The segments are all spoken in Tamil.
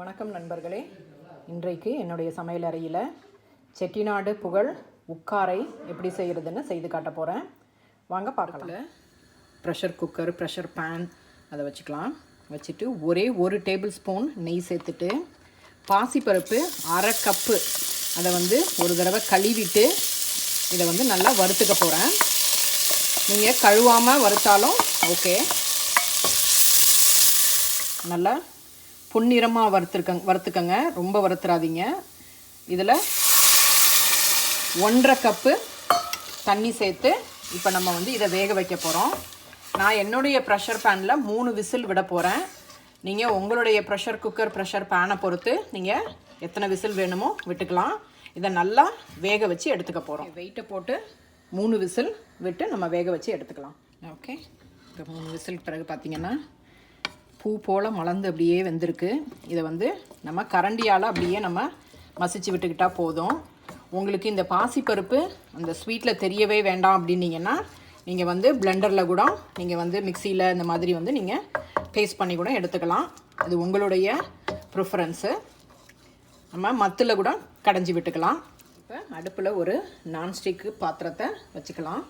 வணக்கம் நண்பர்களே. இன்றைக்கு என்னுடைய சமையல் அறையில் செட்டிநாடு புகழ் உக்காரை எப்படி செய்கிறதுன்னு செய்து காட்ட போகிறேன் வாங்க பார்க்கலாம். ப்ரெஷர் குக்கர் ப்ரெஷர் பேன் அதை வச்சுக்கலாம். வச்சுட்டு ஒரே ஒரு டேபிள் ஸ்பூன் நெய் சேர்த்துட்டு பாசிப்பருப்பு அரை கப்பு அதை வந்து ஒரு தடவை கழுவிட்டு இதை வந்து நல்லா வறுத்துக்க போகிறேன் நீங்கள் கழுவாமல் வறுத்தாலும் ஓகே நல்லா பொன்னிறமாக வறுத்துருக்கங்க வறுத்துக்கங்க. ரொம்ப வறுத்துறாதீங்க. இதில் ஒன்றரை கப்பு தண்ணி சேர்த்து இப்போ நம்ம வந்து இதை வேக வைக்க போகிறோம் நான் என்னுடைய ப்ரெஷர் பேனில் மூணு விசில் விட போகிறேன் நீங்கள் உங்களுடைய ப்ரெஷர் குக்கர் ப்ரெஷர் பேனை பொறுத்து நீங்கள் எத்தனை விசில் வேணுமோ விட்டுக்கலாம். இதை நல்லா வேக வச்சு எடுத்துக்க போகிறோம் வெயிட்டை போட்டு மூணு விசில் விட்டு நம்ம வேக வச்சு எடுத்துக்கலாம். ஓகே இப்போ மூணு விசில் பிறகு பார்த்தீங்கன்னா பூ போல் மலர்ந்து அப்படியே வெந்திருக்கு. இதை வந்து நம்ம கரண்டியால் அப்படியே நம்ம மசிச்சு விட்டுக்கிட்டால் போதும். உங்களுக்கு இந்த பாசிப்பருப்பு அந்த ஸ்வீட்டில் தெரியவே வேண்டாம் அப்படின்னீங்கன்னா நீங்கள் வந்து பிளெண்டரில் கூட நீங்கள் வந்து மிக்சியில் இந்த மாதிரி வந்து நீங்கள் பேஸ்ட் பண்ணி கூட எடுத்துக்கலாம். அது உங்களுடைய ப்ரிஃபரன்ஸு நம்ம மத்தில் கூட கடைஞ்சி விட்டுக்கலாம். இப்போ அடுப்பில் ஒரு நான்ஸ்டிக்கு பாத்திரத்தை வச்சுக்கலாம்.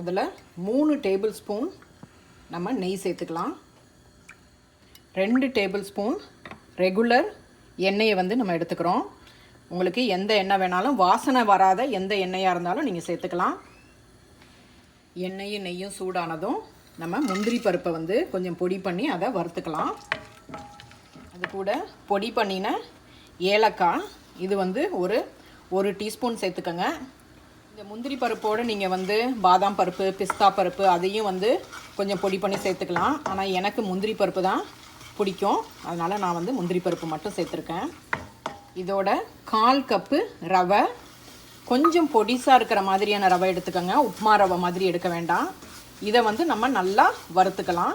அதில் மூணு டேபிள் ஸ்பூன் நம்ம நெய் சேர்த்துக்கலாம். ரெண்டு டேபிள் ஸ்பூன் ரெகுலர் எண்ணெயை வந்து நம்ம எடுத்துக்கிறோம். உங்களுக்கு எந்த எண்ணெய் வேணாலும் வாசனை வராத எந்த எண்ணெயாக இருந்தாலும் நீங்கள் சேர்த்துக்கலாம். எண்ணெயும் நெய்யும் சூடானதும் நம்ம முந்திரி பருப்பை வந்து கொஞ்சம் பொடி பண்ணி அதை வறுத்துக்கலாம். அது கூட பொடி பண்ணின ஏலக்காய் இது வந்து ஒரு ஒரு டீஸ்பூன் சேர்த்துக்கோங்க. இந்த முந்திரி பருப்போடு நீங்கள் வந்து பாதாம் பருப்பு பிஸ்தா பருப்பு அதையும் வந்து கொஞ்சம் பொடி பண்ணி சேர்த்துக்கலாம். ஆனால் எனக்கு முந்திரி பருப்பு தான் பிடிக்கும். அதனால் நான் வந்து முந்திரி பருப்பு மட்டும் சேர்த்துருக்கேன். இதோட கால் கப்பு ரவை. கொஞ்சம் பொடிசாக இருக்கிற மாதிரியான ரவை எடுத்துக்கோங்க. உப்மா ரவை மாதிரி எடுக்க வேண்டாம். இதை வந்து நம்ம நல்லா வறுத்துக்கலாம்.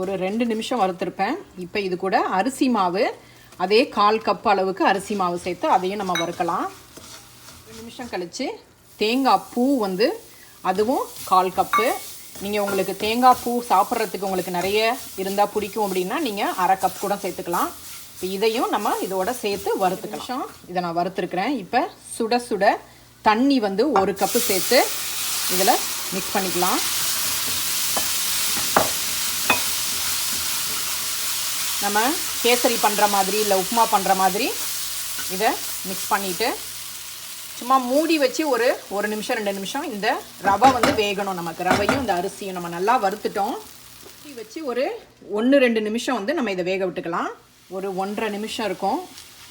ஒரு ரெண்டு நிமிஷம் வறுத்துருப்பேன். இப்போ இது கூட அரிசி மாவு. அதே கால் கப் அளவுக்கு அரிசி மாவு சேர்த்து அதையும் நம்ம வறுக்கலாம். ரெண்டு நிமிஷம் கழித்து தேங்காய் பூ வந்து அதுவும் கால் கப்பு. நீங்கள் உங்களுக்கு தேங்காய் பூ சாப்பிட்றதுக்கு உங்களுக்கு நிறைய இருந்தால் பிடிக்கும் அப்படின்னா நீங்கள் அரை கப் கூட சேர்த்துக்கலாம். இப்போ இதையும் நம்ம இதோட சேர்த்து வறுத்துக்கலாம். இதை நான் வறுத்துருக்குறேன். இப்போ சுட சுட தண்ணி வந்து ஒரு கப்பு சேர்த்து இதில் மிக்ஸ் பண்ணிக்கலாம். நம்ம கேசரி பண்ணுற மாதிரி இல்லை உப்புமா பண்ணுற மாதிரி இதை மிக்ஸ் பண்ணிவிட்டு சும்மா மூடி வச்சு ஒரு ஒரு நிமிஷம் ரெண்டு நிமிஷம் இந்த ரவை வந்து வேகணும் நமக்கு. ரவையும் இந்த அரிசியும் நம்ம நல்லா வறுத்துட்டோம். மூடி வச்சு ஒரு ஒன்று ரெண்டு நிமிஷம் வந்து நம்ம இதை வேக விட்டுக்கலாம். ஒரு ஒன்றரை நிமிஷம் இருக்கும்.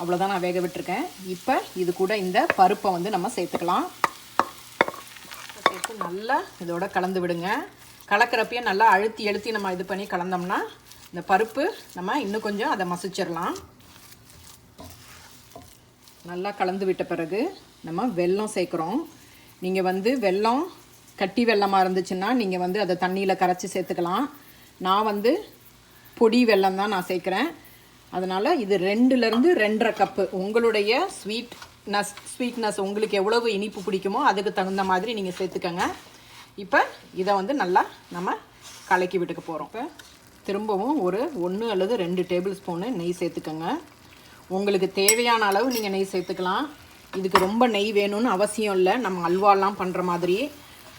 அவ்வளோதான் நான் வேக விட்டுருக்கேன். இப்போ இது கூட இந்த பருப்பை வந்து நம்ம சேர்த்துக்கலாம். சேர்த்து நல்லா இதோட கலந்து விடுங்க. கலக்கிறப்பையே நல்லா அழுத்தி அழுத்தி நம்ம இது பண்ணி கலந்தோம்னா இந்த பருப்பு நம்ம இன்னும் கொஞ்சம் அதை மசிச்சிடலாம். நல்லா கலந்து விட்ட பிறகு நம்ம வெல்லம் சேர்க்குறோம். நீங்கள் வந்து வெல்லம் கட்டி வெல்லமாக இருந்துச்சுன்னா நீங்கள் வந்து அதை தண்ணியில் கரைச்சி சேர்த்துக்கலாம். நான் வந்து பொடி வெல்லம் தான் நான் சேர்க்குறேன். அதனால் இது ரெண்டுலேருந்து ரெண்டரை கப்பு உங்களுடைய ஸ்வீட்னஸ் ஸ்வீட்னஸ் உங்களுக்கு எவ்வளவு இனிப்பு பிடிக்குமோ அதுக்கு தகுந்த மாதிரி நீங்கள் சேர்த்துக்கோங்க. இப்போ இதை வந்து நல்லா நம்ம கலக்கி விட்டுக்க போகிறோம் இப்போ திரும்பவும் ஒரு ஒன்று அல்லது ரெண்டு டேபிள் ஸ்பூனு நெய் சேர்த்துக்கோங்க. உங்களுக்கு தேவையான அளவு நீங்கள் நெய் சேர்த்துக்கலாம். இதுக்கு ரொம்ப நெய் வேணும்னு அவசியம் இல்லை. நம்ம அல்வாலாம் பண்ணுற மாதிரி.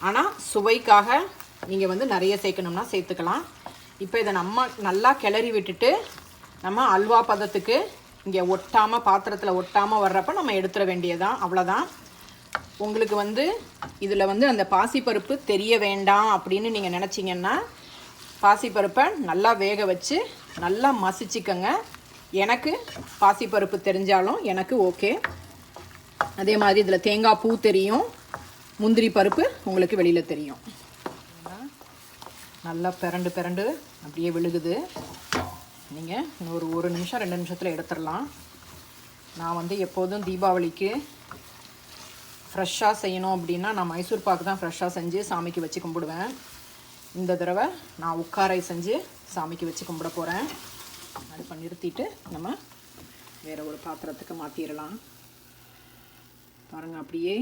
ஆனால் சுவைக்காக நீங்கள் வந்து நிறைய சேர்க்கணும்னா சேர்த்துக்கலாம். இப்போ இதை நம்ம நல்லா கிளறி விட்டுட்டு நம்ம அல்வா பதத்துக்கு இங்கே ஒட்டாமல் பாத்திரத்தில் ஒட்டாமல் வர்றப்ப நம்ம எடுத்துட வேண்டியதான் அவ்வளோதான் உங்களுக்கு வந்து இதில் வந்து அந்த பாசிப்பருப்பு தெரிய வேண்டாம் அப்படின்னு நீங்கள் நினச்சிங்கன்னா பாசிப்பருப்பை நல்லா வேக வச்சு நல்லா மசிச்சுக்கங்க. எனக்கு பாசிப்பருப்பு தெரிஞ்சாலும் எனக்கு ஓகே. அதே மாதிரி இதில் தேங்காய் பூ தெரியும். முந்திரி பருப்பு உங்களுக்கு வெளியில் தெரியும். நல்லா பிறண்டு பிறண்டு அப்படியே விழுகுது. நீங்கள் இன்னொரு ஒரு நிமிஷம் ரெண்டு நிமிஷத்தில் எடுத்துடலாம். நான் வந்து எப்போதும் தீபாவளிக்கு ஃப்ரெஷ்ஷாக செய்யணும் அப்படின்னா நான் மைசூர் பாக்கு தான் ஃப்ரெஷ்ஷாக செஞ்சு சாமிக்கு வச்சு கும்பிடுவேன். இந்த தடவை நான் உட்காரை செஞ்சு சாமிக்கு வச்சு கும்பிட போகிறேன் அடுப்பை நிறுத்திட்டு நம்ம வேறு ஒரு பாத்திரத்துக்கு மாற்றிடலாம் பாருங்கள் அப்படியே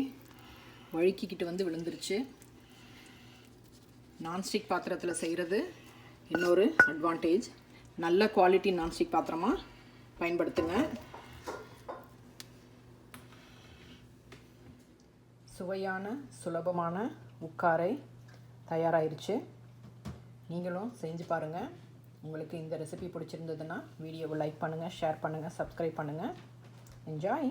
வழுக்கிக்கிட்டு வந்து விழுந்துருச்சு. நான்ஸ்டிக் பாத்திரத்தில் செய்கிறது இன்னொரு அட்வான்டேஜ் நல்ல குவாலிட்டி நான்ஸ்டிக் பாத்திரமாக பயன்படுத்துங்க. சுவையான சுலபமான உட்காரை தயாராகிருச்சு நீங்களும் செஞ்சு பாருங்கள் உங்களுக்கு இந்த ரெசிபி பிடிச்சிருந்ததுன்னா வீடியோவை லைக் பண்ணுங்கள் ஷேர் பண்ணுங்கள் சப்ஸ்கிரைப் பண்ணுங்கள் என்ஜாய்